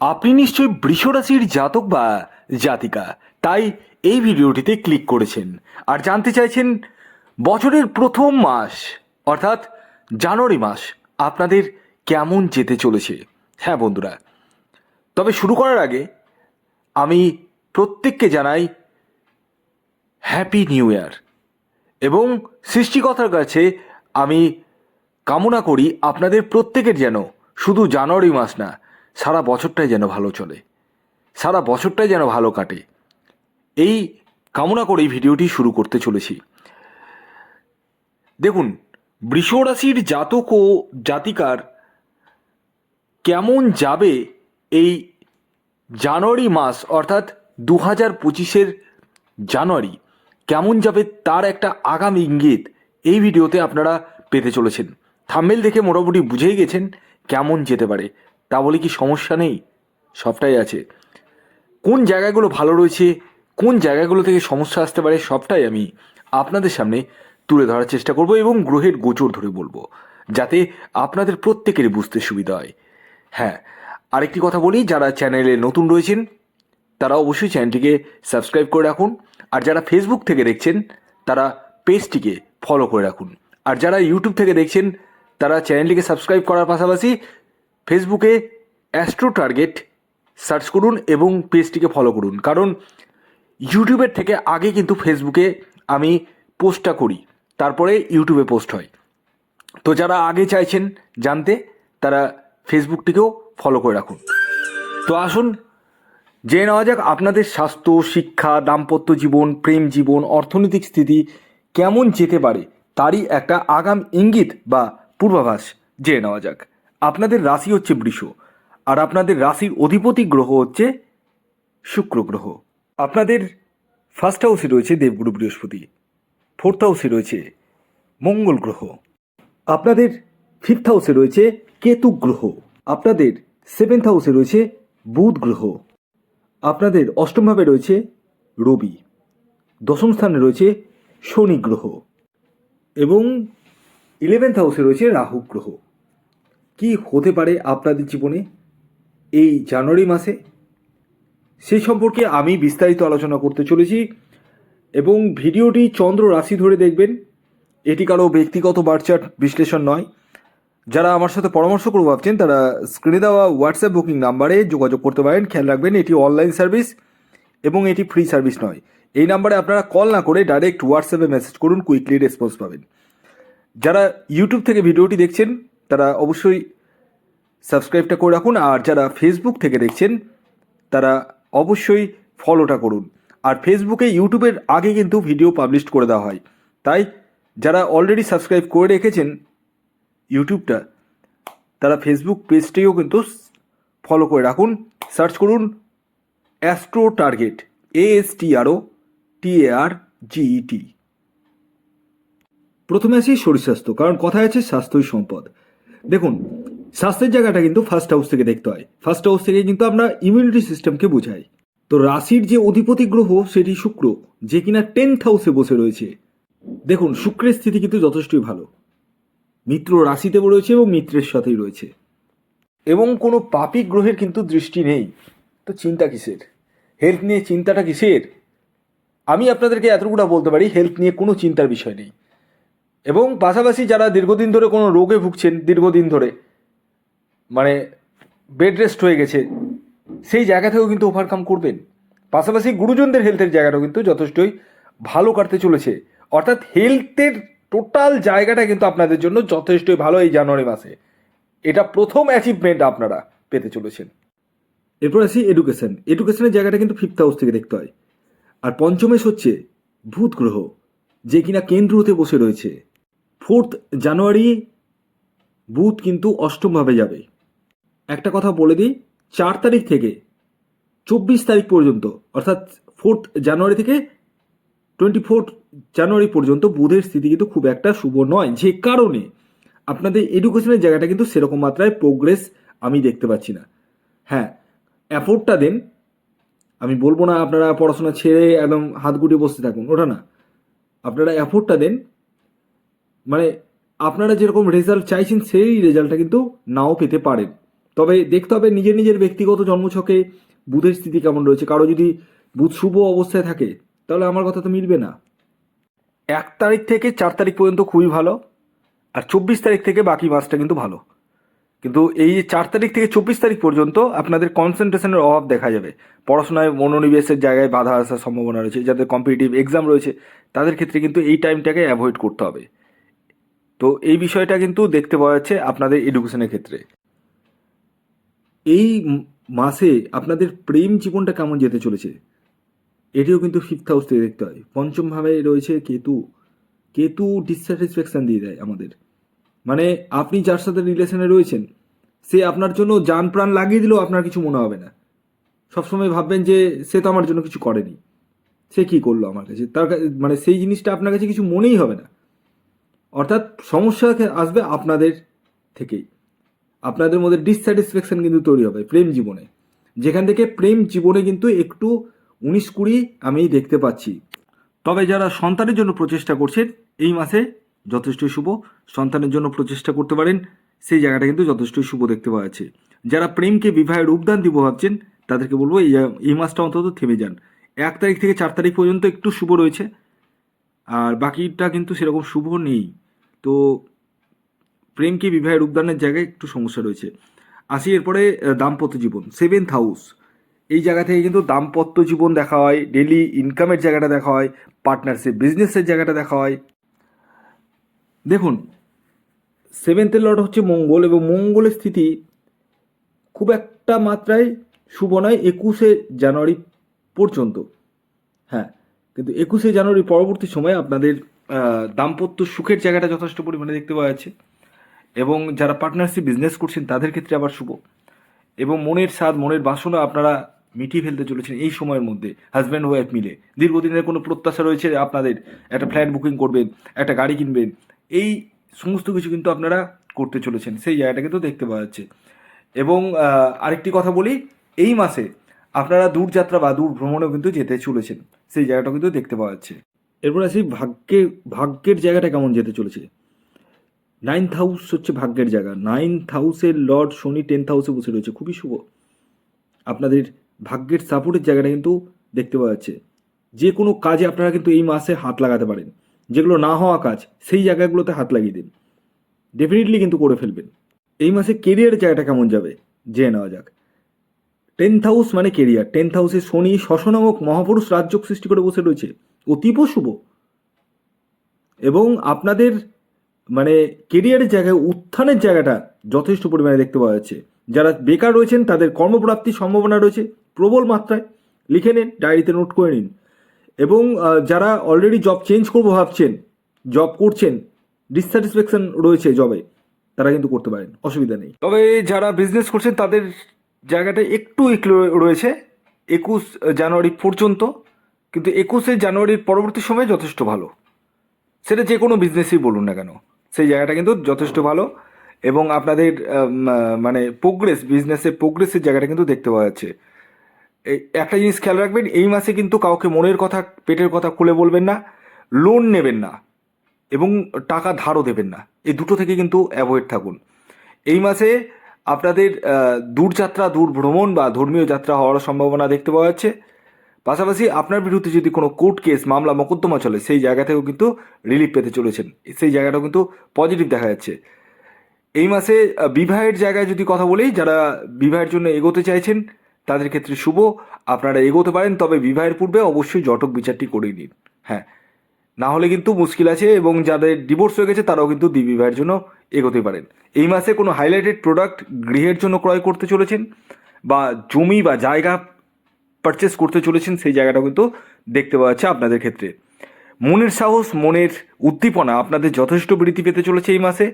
আপনি নিশ্চয়ই বৃষরাশির জাতক বা জাতিকা, তাই এই ভিডিওটিতে ক্লিক করেছেন। আর জানতে চাইছেন, বছরের প্রথম মাস, অর্থাৎ জানুয়ারি মাস, আপনাদের কেমন যেতে চলেছে? হ্যাঁ বন্ধুরা, তবে শুরু করার আগে আমি প্রত্যেককে জানাই হ্যাপি নিউ ইয়ার এবং সৃষ্টিকর্তার কাছে আমি কামনা করি আপনাদের প্রত্যেকের যেন শুধু জানুয়ারি মাস না সারা বছরটাই যেন ভালো চলে। সারা বছরটাই যেন ভালো কাটে। এই কামনা করেই ভিডিওটি শুরু করতে চলেছি। দেখুন, বৃষ রাশির জাতক ও জাতিকার কেমন যাবে এই জানুয়ারি মাস, অর্থাৎ দু হাজার পঁচিশের জানুয়ারি, কেমন যাবে তার একটা আগাম ইঙ্গিত এই ভিডিওতে আপনারা পেতে চলেছেন। থাম্বেল দেখে মোটামুটি বুঝেই গেছেন কেমন যেতে পারে। তা বলে কি সমস্যা নেই? সবটাই আছে। কোন জায়গাগুলো ভালো রয়েছে, কোন জায়গাগুলো থেকে সমস্যা আসতে পারে সবটাই আমি আপনাদের সামনে তুলে ধরার চেষ্টা করব এবং গ্রহের গোচর ধরে বলব, যাতে আপনাদের প্রত্যেকেরই বুঝতে সুবিধা হয়। হ্যাঁ আরেকটি কথা বলি, যারা চ্যানেলে নতুন রয়েছেন, তারা অবশ্যই চ্যানেলটিকে সাবস্ক্রাইব করে রাখুন, আর যারা ফেসবুক থেকে দেখছেন, তারা পেজটিকে ফলো করে রাখুন। আর যারা ইউটিউব থেকে দেখছেন, তারা চ্যানেলটিকে সাবস্ক্রাইব করার পাশাপাশি ফেসবুকে অ্যাস্ট্রো টার্গেট সার্চ করুন এবং পেজটিকে ফলো করুন। কারণ ইউটিউবের থেকে আগে কিন্তু ফেসবুকে আমি পোস্টটা করি, তারপরে ইউটিউবে পোস্ট হয়। তো যারা আগে চাইছেন জানতে, তারা ফেসবুকটিকেও ফলো করে রাখুন। তো আসুন, জেনে নেওয়া যাক আপনাদের স্বাস্থ্য, শিক্ষা, দাম্পত্য জীবন, প্রেম জীবন, অর্থনৈতিক স্থিতি কেমন যেতে পারে, তারই একটা আগাম ইঙ্গিত বা পূর্বাভাস জেনে নেওয়া যাক। আপনাদের রাশি হচ্ছে বৃষ, আর আপনাদের রাশির অধিপতি গ্রহ হচ্ছে শুক্র গ্রহ। আপনাদের ফার্স্ট হাউসে রয়েছে দেবগুরু বৃহস্পতি ফোর্থ হাউসে রয়েছে মঙ্গল গ্রহ, আপনাদের ফিফথ হাউসে রয়েছে কেতু গ্রহ, আপনাদের সেভেন্থ হাউসে রয়েছে বুধ গ্রহ, আপনাদের অষ্টমভাবে রয়েছে রবি, দশম স্থানে রয়েছে শনি গ্রহ এবং ইলেভেন্থ হাউসে রয়েছে রাহু গ্রহ। কি হতে পারে আপনাদের জীবনে এই জানুয়ারি মাসে? সেই সম্পর্কে আমি বিস্তারিত আলোচনা করতে চলেছি এবং ভিডিওটি চন্দ্র রাশি ধরে দেখবেন। এটি কারও ব্যক্তিগত বার্চার বিশ্লেষণ নয়। যারা আমার সাথে পরামর্শ করব ভাবছেন, তারা স্ক্রিনে দেওয়া হোয়াটসঅ্যাপ বুকিং নাম্বারে যোগাযোগ করতে পারেন। খেয়াল রাখবেন, এটি অনলাইন সার্ভিস এবং এটি ফ্রি সার্ভিস নয়। এই নাম্বারে আপনারা কল না করে ডাইরেক্ট হোয়াটসঅ্যাপে মেসেজ করুন কুইকলি রেসপন্স পাবেন। যারা ইউটিউব থেকে ভিডিওটি দেখছেন তারা অবশ্যই সাবস্ক্রাইবটা করে রাখুন, আর যারা ফেসবুক থেকে দেখছেন, তারা অবশ্যই ফলোটা করুন। আর ফেসবুকে ইউটিউবের আগে কিন্তু ভিডিও পাবলিশ করে দেওয়া হয়। তাই যারা অলরেডি সাবস্ক্রাইব করে রেখেছেন ইউটিউবটা তারা ফেসবুক পেজটিও কিন্তু ফলো করে রাখুন। সার্চ করুন astro target A S T R O T A R GET প্রথমে আসি শরীর স্বাস্থ্য কারণ কথায় আছে স্বাস্থ্যই সম্পদ। দেখুন, স্বাস্থ্যের জায়গাটা কিন্তু ফার্স্ট হাউস থেকে দেখতে হয়। ফার্স্ট হাউস থেকে কিন্তু আমরা ইমিউনিটি সিস্টেমকে বোঝাই। তো রাশির যে অধিপতি গ্রহ, সেটি শুক্র, যে কিনা টেন্থ হাউসে বসে রয়েছে। দেখুন, শুক্রের স্থিতি কিন্তু যথেষ্টই ভালো। মিত্র রাশিতে রয়েছে এবং মিত্রের সাথেই রয়েছে। এবং কোনো পাপি গ্রহের কিন্তু দৃষ্টি নেই। তো চিন্তা কিসের? হেলথ নিয়ে চিন্তাটা কিসের? আমি আপনাদেরকে এতটুকুটা বলতে পারি হেলথ নিয়ে কোনো চিন্তার বিষয় নেই। এবং পাশাপাশি যারা দীর্ঘদিন ধরে কোনো রোগে ভুগছেন, দীর্ঘদিন ধরে মানে বেড রেস্ট হয়ে গেছে, সেই জায়গা থেকেও কিন্তু ওভারকাম করবেন। পাশাপাশি গুরুজনদের হেলথের জায়গাটাও কিন্তু যথেষ্টই ভালো কাটতে চলেছে। অর্থাৎ হেলথের টোটাল জায়গাটা কিন্তু আপনাদের জন্য যথেষ্টই ভালো এই জানুয়ারি মাসে। এটা প্রথম অ্যাচিভমেন্ট আপনারা পেতে চলেছেন। এরপর আসি এডুকেশন এডুকেশনের জায়গাটা কিন্তু ফিফথ হাউস থেকে দেখতে হয়। আর পঞ্চমেশ হচ্ছে ভূত গ্রহ যে কিনা কেন্দ্র হতে বসে রয়েছে। ফোর্থ জানুয়ারি বুধ কিন্তু অষ্টমভাবে যাবে। একটা কথা বলে দিই, চার তারিখ থেকে চব্বিশ তারিখ পর্যন্ত, অর্থাৎ ফোর্থ জানুয়ারি থেকে টোয়েন্টি ফোর্থ জানুয়ারি পর্যন্ত বুধের স্থিতি কিন্তু খুব একটা শুভ নয়। যে কারণে আপনাদের এডুকেশনের জায়গাটা কিন্তু সেরকম মাত্রায় প্রোগ্রেস আমি দেখতে পাচ্ছি না। হ্যাঁ অ্যাফোর্ডটা দেন। আমি বলব না আপনারা পড়াশোনা ছেড়ে একদম হাত গুটিয়ে বসে থাকুন, ওটা না। আপনারা অ্যাফোর্ডটা দেন। মানে আপনারা যেরকম রেজাল্ট চাইছেন সেই রেজাল্টটা কিন্তু নাও পেতে পারেন। তবে দেখতে হবে নিজের নিজের ব্যক্তিগত জন্মছকে বুধের স্থিতি কেমন রয়েছে। কারও যদি বুধ শুভ অবস্থায় থাকে, তাহলে আমার কথা তো মিলবে না। এক তারিখ থেকে চার তারিখ পর্যন্ত খুবই ভালো, আর চব্বিশ তারিখ থেকে বাকি মাসটা কিন্তু ভালো। কিন্তু এই যে চার তারিখ থেকে চব্বিশ তারিখ পর্যন্ত আপনাদের কনসেন্ট্রেশনের অভাব দেখা যাবে। পড়াশোনায় মনোনিবেশের জায়গায় বাধা আসার সম্ভাবনা রয়েছে, যাদের কম্পিটিটিভ এক্সাম রয়েছে, তাদের ক্ষেত্রে কিন্তু এই টাইমটাকে অ্যাভয়েড করতে হবে। তো এই বিষয়টা কিন্তু দেখতে পাওয়া যাচ্ছে আপনাদের এডুকেশনের ক্ষেত্রে। এই মাসে আপনাদের প্রেম জীবনটা কেমন যেতে চলেছে? এটিও কিন্তু ফিফথ হাউস থেকে দেখতে হয়। পঞ্চম ভাবে রয়েছে কেতু। কেতু ডিসস্যাটিসফ্যাকশন দিয়ে দেয় আমাদের। মানে আপনি যার সাথে রিলেশনে রয়েছেন, সে আপনার জন্য যান প্রাণ লাগিয়ে দিলেও আপনার কিছু মনে হবে না। সবসময় ভাববেন যে সে তো আমার জন্য কিছু করেনি। সে কি করল আমার কাছে? তার মানে সেই জিনিসটা আপনার কাছে কিছু মনেই হবে না। অর্থাৎ সমস্যা আসবে আপনাদের থেকেই। আপনাদের মধ্যে ডিসস্যাটিসফ্যাকশন কিন্তু তৈরি হবে প্রেম জীবনে। যেখান থেকে প্রেম জীবনে কিন্তু একটু উনিশ কুড়ি আমি দেখতে পাচ্ছি। তবে যারা সন্তানের জন্য প্রচেষ্টা করছেন, এই মাসে যথেষ্ট শুভ সন্তানের জন্য প্রচেষ্টা করতে পারেন, সেই জায়গাটা কিন্তু যথেষ্টই শুভ দেখতে পাওয়া যাচ্ছে। যারা প্রেমকে বিবাহের রূপদান দিব ভাবছেন, তাদেরকে বলব এই মাসটা অন্তত থেমে যান। এক তারিখ থেকে চার তারিখ পর্যন্ত একটু শুভ রয়েছে, আর বাকিটা কিন্তু সেরকম শুভ নেই। তো প্রেমকে বিবাহের রূপদানের জায়গায় একটু সমস্যা রয়েছে। আসি এরপরে দাম্পত্য জীবন সেভেন্থ হাউস এই জায়গা থেকে কিন্তু দাম্পত্য জীবন দেখা হয় ডেলি ইনকামের জায়গাটা দেখা হয় পার্টনারশিপ বিজনেসের জায়গাটা দেখা হয়। দেখুন সেভেন্থের লট হচ্ছে মঙ্গল এবং মঙ্গলের স্থিতি খুব একটা মাত্রায় শুভ নয়, একুশে জানুয়ারি পর্যন্ত। হ্যাঁ কিন্তু একুশে জানুয়ারি পরবর্তী সময়ে আপনাদের দাম্পত্য সুখের জায়গাটা যথেষ্ট পরিমাণে দেখতে পাওয়া যাচ্ছে। এবং যারা পার্টনারশিপ বিজনেস করছেন, তাদের ক্ষেত্রে আবার শুভ। এবং মনের স্বাদ, মনের বাসনা আপনারা মিটিয়ে ফেলতে চলেছেন এই সময়ের মধ্যে হাজব্যান্ড ওয়াইফ মিলে। দীর্ঘদিনের কোনো প্রত্যাশা রয়েছে আপনাদের? একটা ফ্ল্যাট বুকিং করবেন, একটা গাড়ি কিনবেন, এই সমস্ত কিছু কিন্তু আপনারা করতে চলেছেন। সেই জায়গাটা কিন্তু দেখতে পাওয়া যাচ্ছে। এবং আরেকটি কথা বলি, এই মাসে আপনারা দূরযাত্রা বা দূর ভ্রমণেও কিন্তু যেতে চলেছেন। সেই জায়গাটাও কিন্তু দেখতে পাওয়া যাচ্ছে। এরপর আসি ভাগ্যে, ভাগ্যের জায়গাটা কেমন যেতে চলেছে? নাইন্থ হাউস হচ্ছে ভাগ্যের জায়গা। নাইন্থ হাউসের লর্ড শনি টেন্থ হাউসে বসে রয়েছে। খুবই শুভ। আপনাদের ভাগ্যের সাপোর্টের জায়গাটা কিন্তু দেখতে পাওয়া যাচ্ছে। যে কোনো কাজে আপনারা কিন্তু এই মাসে হাত লাগাতে পারেন। যেগুলো না হওয়া কাজ, সেই জায়গাগুলোতে হাত লাগিয়ে দিন। ডেফিনেটলি কিন্তু করে ফেলবেন। এই মাসে কেরিয়ারের জায়গাটা কেমন যাবে? জেনে নেওয়া যাক। টেন্থ হাউস মানে কেরিয়ার টেন্থ হাউসে শনি শশ নামক মহাপুরুষ রাজ্যক সৃষ্টি করে বসে রয়েছে। অতীব শুভ। এবং আপনাদের মানে কেরিয়ারের জায়গায়, উত্থানের জায়গাটা যথেষ্ট পরিমাণে দেখতে পাওয়া যাচ্ছে। যারা বেকার রয়েছেন, তাদের কর্মপ্রাপ্তির সম্ভাবনা রয়েছে প্রবল মাত্রায়। লিখে নিন, ডায়েরিতে নোট করে নিন। এবং যারা অলরেডি জব চেঞ্জ করব ভাবছেন জব করছেন ডিসস্যাটিসফ্যাকশন রয়েছে জবে তারা কিন্তু করতে পারেন, অসুবিধা নেই। তবে যারা বিজনেস করছেন, তাদের জায়গাটা একটু রয়েছে। একুশ জানুয়ারি পর্যন্ত কিন্তু একুশে জানুয়ারির পরবর্তী সময় যথেষ্ট ভালো। সেটা যে কোনো বিজনেসই বলুন না কেন। সেই জায়গাটা কিন্তু যথেষ্ট ভালো এবং আপনাদের মানে প্রোগ্রেস বিজনেসের প্রোগ্রেসের জায়গাটা কিন্তু দেখতে পাওয়া যাচ্ছে। একটা জিনিস খেয়াল রাখবেন, এই মাসে কিন্তু কাউকে মনের কথা, পেটের কথা খুলে বলবেন না লোন নেবেন না এবং টাকা ধারও দেবেন না। এই দুটো থেকে কিন্তু অ্যাভয়েড থাকুন। এই মাসে আপনাদের দূরযাত্রা, দূর ভ্রমণ বা ধর্মীয় যাত্রা হওয়ার সম্ভাবনা দেখতে পাওয়া যাচ্ছে। পাশাপাশি আপনার বিরুদ্ধে যদি কোনো কোর্ট কেস, মামলা, মোকদ্দমা চলে, সেই জায়গা থেকেও কিন্তু রিলিফ পেতে চলেছেন। সেই জায়গাটাও কিন্তু পজিটিভ দেখা যাচ্ছে। এই মাসে বিবাহের জায়গায় যদি কথা বলি, যারা বিবাহের জন্য এগোতে চাইছেন, তাদের ক্ষেত্রে শুভ। আপনারা এগোতে পারেন, তবে বিবাহের পূর্বে অবশ্যই জটক বিচারটি করে নিন। হ্যাঁ না হলে কিন্তু মুশকিল আছে এবং যাদের ডিভোর্স হয়ে গেছে, তারাও কিন্তু বিবাহের জন্য এগোতে পারেন। এই মাসে কোনো হাইলাইটেড প্রোডাক্ট গৃহের জন্য ক্রয় করতে চলেছেন, বা জমি বা জায়গা পারচেস করতে চলেছেন, সেই জায়গাটা কিন্তু দেখতে পাওয়া যাচ্ছে আপনাদের ক্ষেত্রে। মনের সাহস, মনের উদ্দীপনা আপনাদের যথেষ্ট বৃদ্ধি পেতে চলেছে এই মাসে।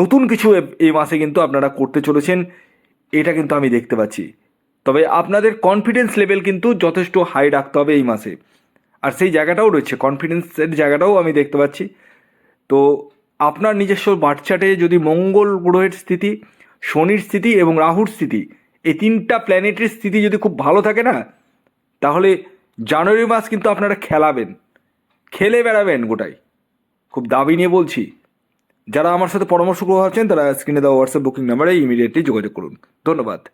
নতুন কিছু এই মাসে কিন্তু আপনারা করতে চলেছেন, এটা কিন্তু আমি দেখতে পাচ্ছি। তবে আপনাদের কনফিডেন্স লেভেল কিন্তু যথেষ্ট হাই রাখতে হবে এই মাসে। আর সেই জায়গাটাও রয়েছে কনফিডেন্সের জায়গাটাও আমি দেখতে পাচ্ছি। তো আপনার নিজস্ব বার্থচার্টে যদি মঙ্গল গ্রহের স্থিতি, শনির স্থিতি এবং রাহুর স্থিতি এই তিনটা প্ল্যানেটের স্থিতি যদি খুব ভালো থাকে না, তাহলে জানুয়ারি মাস কিন্তু আপনারা খেলাবেন। খেলে বেড়াবেন গোটাই। খুব দাবি নিয়ে বলছি। যারা আমার সাথে পরামর্শ গ্রহণ ভাবছেন তারা স্ক্রিনে দেওয়া হোয়াটসঅ্যাপ বুকিং নাম্বারে ইমিডিয়েটলি যোগাযোগ করুন। ধন্যবাদ।